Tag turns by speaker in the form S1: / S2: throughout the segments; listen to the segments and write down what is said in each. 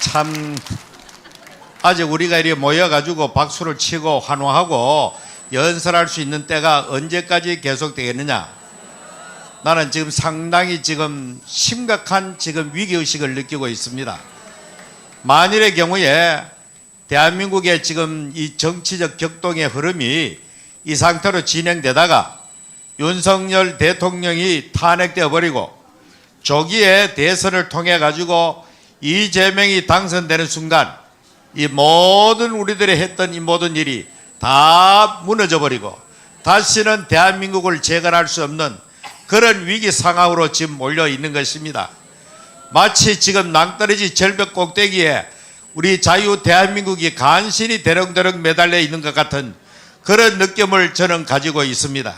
S1: 참 아직 우리가 이렇게 모여가지고 박수를 치고 환호하고 연설할 수 있는 때가 언제까지 계속되겠느냐? 나는 지금 상당히 지금 심각한 지금 위기의식을 느끼고 있습니다. 만일의 경우에 대한민국의 지금 이 정치적 격동의 흐름이 이 상태로 진행되다가 윤석열 대통령이 탄핵되어 버리고 조기에 대선을 통해 가지고 이재명이 당선되는 순간 이 모든 우리들이 했던 이 모든 일이 다 무너져 버리고 다시는 대한민국을 재건할 수 없는 그런 위기 상황으로 지금 몰려 있는 것입니다. 마치 지금 낭떠러지 절벽 꼭대기에 우리 자유 대한민국이 간신히 대렁대렁 매달려 있는 것 같은 그런 느낌을 저는 가지고 있습니다.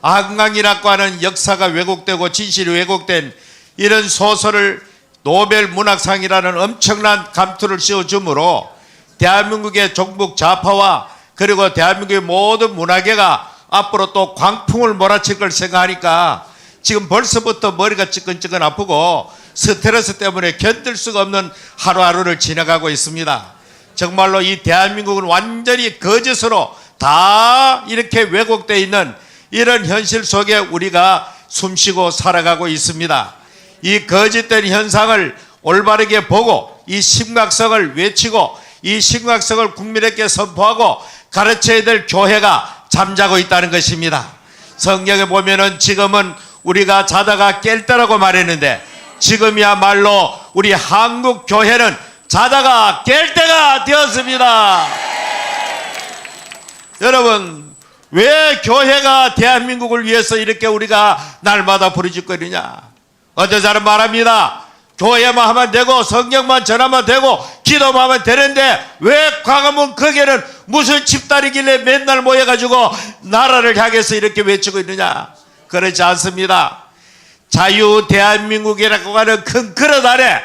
S1: 한강이라고 하는 역사가 왜곡되고 진실이 왜곡된 이런 소설을 노벨 문학상이라는 엄청난 감투를 씌워주므로 대한민국의 종북 좌파와 그리고 대한민국의 모든 문화계가 앞으로 또 광풍을 몰아칠 걸 생각하니까 지금 벌써부터 머리가 찌끈찌끈 아프고 스트레스 때문에 견딜 수가 없는 하루하루를 지나가고 있습니다. 정말로 이 대한민국은 완전히 거짓으로 다 이렇게 왜곡되어 있는 이런 현실 속에 우리가 숨쉬고 살아가고 있습니다. 이 거짓된 현상을 올바르게 보고 이 심각성을 외치고 이 심각성을 국민에게 선포하고 가르쳐야 될 교회가 잠자고 있다는 것입니다. 성경에 보면은 지금은 우리가 자다가 깰 때라고 말했는데 지금이야말로 우리 한국 교회는 자다가 깰 때가 되었습니다. 여러분 왜 교회가 대한민국을 위해서 이렇게 우리가 날마다 부르짖거리냐? 어떤 사람 말합니다. 교회만 하면 되고 성경만 전하면 되고 기도만 하면 되는데 왜 광화문 거기에는 무슨 집단이길래 맨날 모여가지고 나라를 향해서 이렇게 외치고 있느냐? 그렇지 않습니다. 자유 대한민국이라고 하는 큰 그릇 아래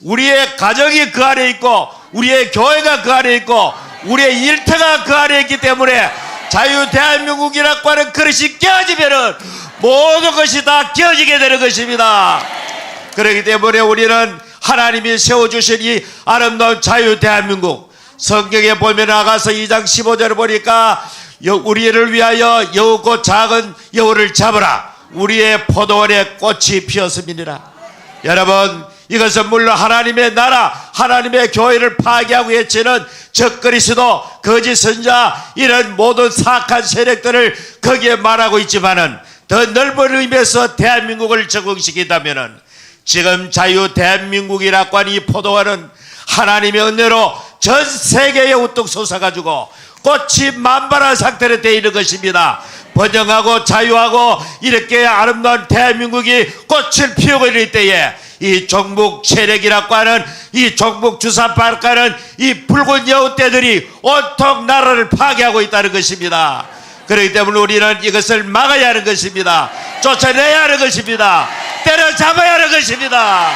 S1: 우리의 가정이 그 아래 있고 우리의 교회가 그 아래 있고 우리의 일터가 그 아래 있기 때문에 자유 대한민국이라고 하는 그릇이 깨어지면은 모든 것이 다 깨어지게 되는 것입니다. 그렇기 때문에 우리는 하나님이 세워주신 이 아름다운 자유 대한민국 성경에 보면 나가서 2장 15절을 보니까 여- 우리를 위하여 여우고 작은 여우를 잡으라 우리의 포도원에 꽃이 피었음이니라 여러분 이것은 물론 하나님의 나라 하나님의 교회를 파괴하고 외치는 적그리스도 거짓 선자 이런 모든 사악한 세력들을 거기에 말하고 있지만은 더 넓은 의미에서 대한민국을 적응시킨다면은 지금 자유 대한민국이라고 하는 이 포도원은 하나님의 은혜로 전 세계에 우뚝 솟아가지고 꽃이 만발한 상태로 되어 있는 것입니다. 번영하고 자유하고 이렇게 아름다운 대한민국이 꽃을 피우고 있는 때에 이 종북 세력이라고 하는 이 종북 주사파라는 이 붉은 여우떼들이 온통 나라를 파괴하고 있다는 것입니다. 그렇기 때문에 우리는 이것을 막아야 하는 것입니다. 쫓아내야 하는 것입니다. 때려잡아야 하는 것입니다.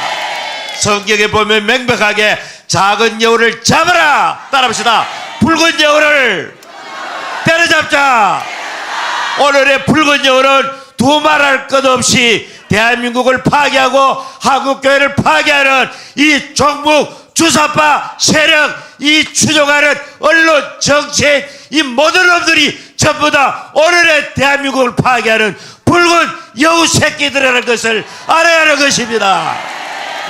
S1: 성경에 보면 명백하게 작은 여우를 잡아라. 따라합시다. 붉은 여우를 때려잡자. 오늘의 붉은 여우는 두말할 것 없이 대한민국을 파괴하고 한국교회를 파괴하는 이 종북 주사파 세력 이 추종하는 언론 정치인 이 모든 놈들이 전부 다 오늘의 대한민국을 파괴하는 붉은 여우 새끼들이라는 것을 알아야 하는 것입니다.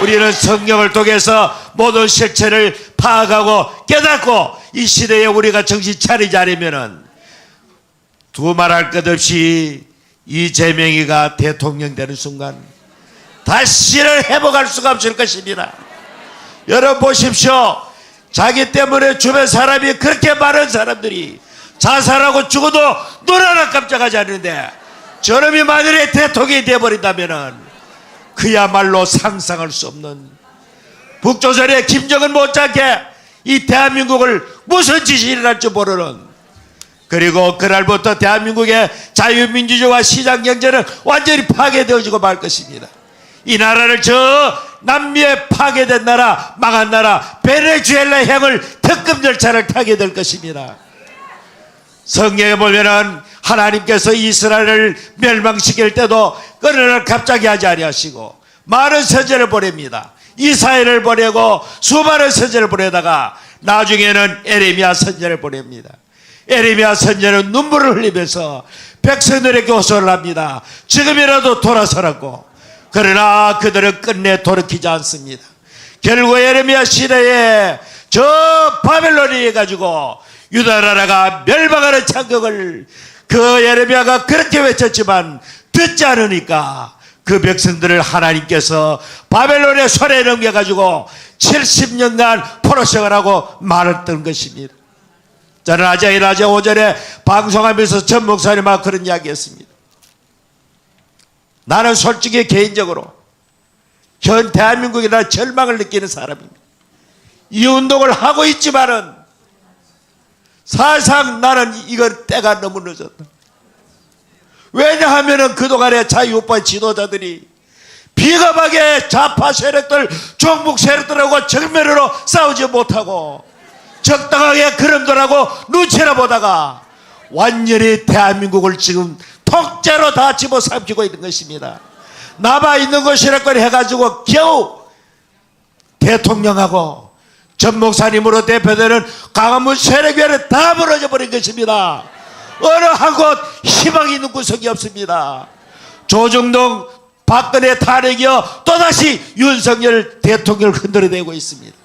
S1: 우리는 성경을 통해서 모든 실체를 파악하고 깨닫고 이 시대에 우리가 정신 차리지 않으면은 두 말할 것 없이 이재명이가 대통령 되는 순간 다시는 회복할 수가 없을 것입니다. 여러분 보십시오. 자기 때문에 주변 사람이 그렇게 많은 사람들이 자살하고 죽어도 눈 하나 깜짝하지 않는데 저놈이 만일에 대통령이 되어버린다면은 그야말로 상상할 수 없는 북조선의 김정은 못지않게 이 대한민국을 무슨 짓이 일어날 줄 모르는 그리고 그날부터 대한민국의 자유민주주의와 시장경제는 완전히 파괴되어지고 말 것입니다. 이 나라를 저 남미에 파괴된 나라, 망한 나라 베네수엘라 향을 특급 열차를 타게 될 것입니다. 성경에 보면은 하나님께서 이스라엘을 멸망시킬 때도 그러나 갑자기 하지 아니하시고 많은 선제를 보냅니다. 이사야를 보내고 수많은 선제를 보내다가 나중에는 에레미야 선제를 보냅니다. 에레미야 선제는 눈물을 흘리면서 백성들에게 호소를 합니다. 지금이라도 돌아서라고. 그러나 그들은 끝내 돌이키지 않습니다. 결국 에레미야 시대에 저 바벨론이 해가지고 유다 나라가 멸망하는 창극을 그 예레미야가 그렇게 외쳤지만 듣지 않으니까 그 백성들을 하나님께서 바벨론의 손에 넘겨가지고 70년간 포로생활 하고 말았던 것입니다. 저는 아재 낮에 오전에 방송하면서 전 목사님하고 그런 이야기 했습니다. 나는 솔직히 개인적으로 현 대한민국에 나 절망을 느끼는 사람입니다. 이 운동을 하고 있지만은 사실상 나는 이건 때가 너무 늦었다. 왜냐하면은 그동안에 자유우파 지도자들이 비겁하게 좌파 세력들, 종북 세력들하고 정면으로 싸우지 못하고 적당하게 그런들하고 눈치나 보다가 완전히 대한민국을 지금 통째로 다 집어삼키고 있는 것입니다. 남아 있는 것이라고 해가지고 겨우 대통령하고 전 목사님으로 대표되는 강화문 세력위원회 다 무너져 버린 것입니다. 어느 한 곳 희망이 있는 구석이 없습니다. 조정동 박근혜 탄핵이여 또다시 윤석열 대통령을 흔들어대고 있습니다.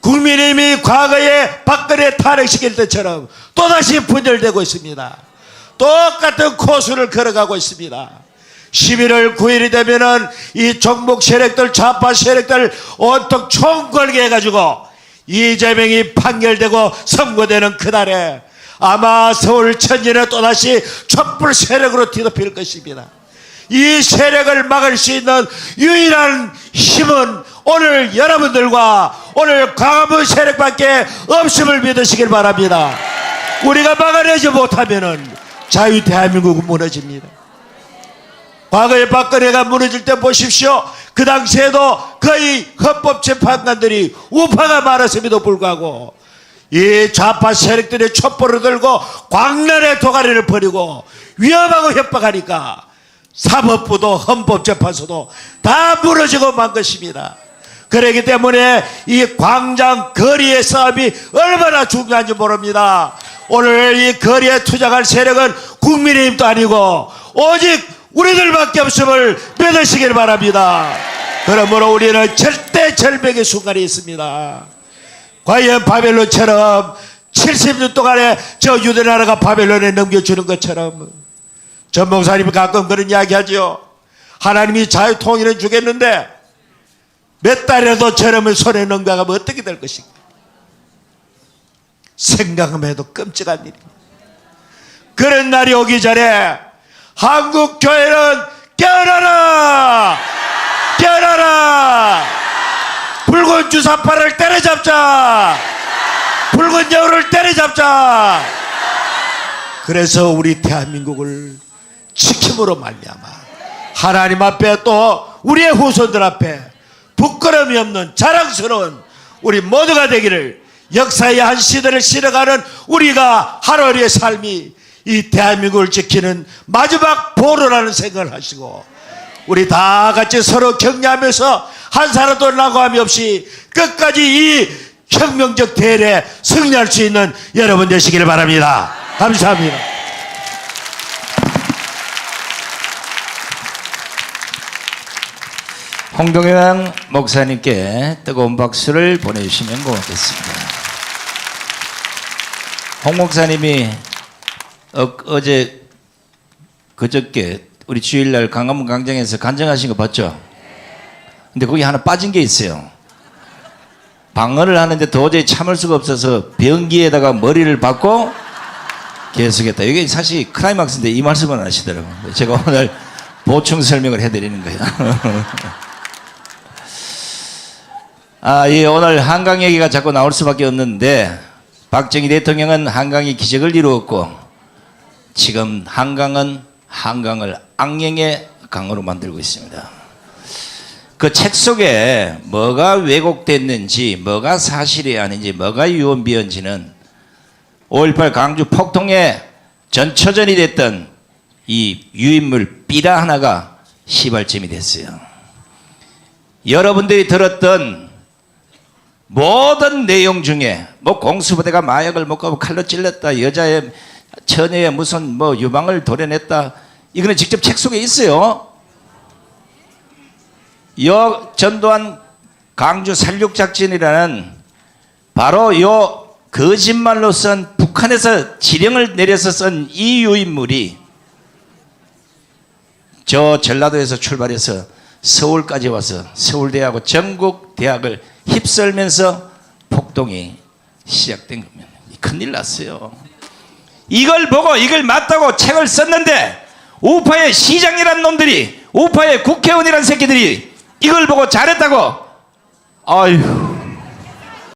S1: 국민의힘이 과거에 박근혜 탄핵시킬 때처럼 또다시 분열되고 있습니다. 똑같은 코스를 걸어가고 있습니다. 11월 9일이 되면은 이 종북 세력들, 좌파 세력들 온통 총궐게 해가지고 이재명이 판결되고 선고되는 그날에 아마 서울 천지는 또다시 촛불 세력으로 뒤덮일 것입니다. 이 세력을 막을 수 있는 유일한 힘은 오늘 여러분들과 오늘 강화문 세력밖에 없음을 믿으시길 바랍니다. 우리가 막아내지 못하면은 자유 대한민국은 무너집니다. 과거에 박근혜가 무너질 때 보십시오. 그 당시에도 거의 헌법재판관들이 우파가 많았음에도 불구하고 이 좌파 세력들의 촛불을 들고 광란의 도가리를 버리고 위험하고 협박하니까 사법부도 헌법재판소도 다 무너지고 만 것입니다. 그렇기 때문에 이 광장 거리의 싸움이 얼마나 중요한지 모릅니다. 오늘 이 거리에 투자할 세력은 국민의힘도 아니고 오직 우리들밖에 없음을 믿으시길 바랍니다. 그러므로 우리는 절대 절벽의 순간이 있습니다. 과연 바벨론처럼 70년 동안에 저 유대 나라가 바벨론에 넘겨주는 것처럼 전 목사님이 가끔 그런 이야기 하죠. 하나님이 자유 통일은 주겠는데 몇 달이라도 저놈을 손에 넘겨가면 어떻게 될 것인가. 생각만 해도 끔찍한 일입니다. 그런 날이 오기 전에 한국 교회는 깨어나라! 깨어나라! 붉은 주사파를 때려잡자! 붉은 여우를 때려잡자! 그래서 우리 대한민국을 지킴으로 말미암아 하나님 앞에 또 우리의 후손들 앞에 부끄러움이 없는 자랑스러운 우리 모두가 되기를 역사의 한 시대를 실어가는 우리가 하루의 삶이 이 대한민국을 지키는 마지막 보루라는 생각을 하시고 우리 다 같이 서로 격려하면서 한 사람도 낙오함이 없이 끝까지 이 혁명적 대회에 승리할 수 있는 여러분 되시기를 바랍니다. 감사합니다.
S2: 홍동현 목사님께 뜨거운 박수를 보내주시면 고맙겠습니다. 홍 목사님이 어, 제 그저께 우리 주일날 강화문 광장에서 간증하신 거 봤죠? 근데 거기 하나 빠진 게 있어요. 방언을 하는데 도저히 참을 수가 없어서 변기에다가 머리를 박고 계속했다. 이게 사실 크라이막스인데 이 말씀을 안 하시더라고요. 제가 오늘 보충 설명을 해드리는 거예요. 아, 예, 오늘 한강 얘기가 자꾸 나올 수밖에 없는데 박정희 대통령은 한강이 기적을 이루었고 지금 한강은 한강을 악령의 강으로 만들고 있습니다. 그 책 속에 뭐가 왜곡됐는지, 뭐가 사실이 아닌지, 뭐가 유언비언지는 5.18 강주 폭동의 전초전이 됐던 이 유인물 삐라 하나가 시발점이 됐어요. 여러분들이 들었던 모든 내용 중에 뭐 공수부대가 마약을 먹고 칼로 찔렀다 여자의 처녀의 무슨 뭐 유방을 도려냈다 이거는 직접 책 속에 있어요. 여 전두환 강주 살육작전이라는 바로 요 거짓말로 쓴 북한에서 지령을 내려서 쓴 이 유인물이 저 전라도에서 출발해서 서울까지 와서 서울대하고 전국 대학을 휩쓸면서 폭동이 시작된 겁니다. 큰일 났어요. 이걸 보고 이걸 맞다고 책을 썼는데 우파의 시장이란 놈들이 우파의 국회의원이란 새끼들이 이걸 보고 잘했다고. 아유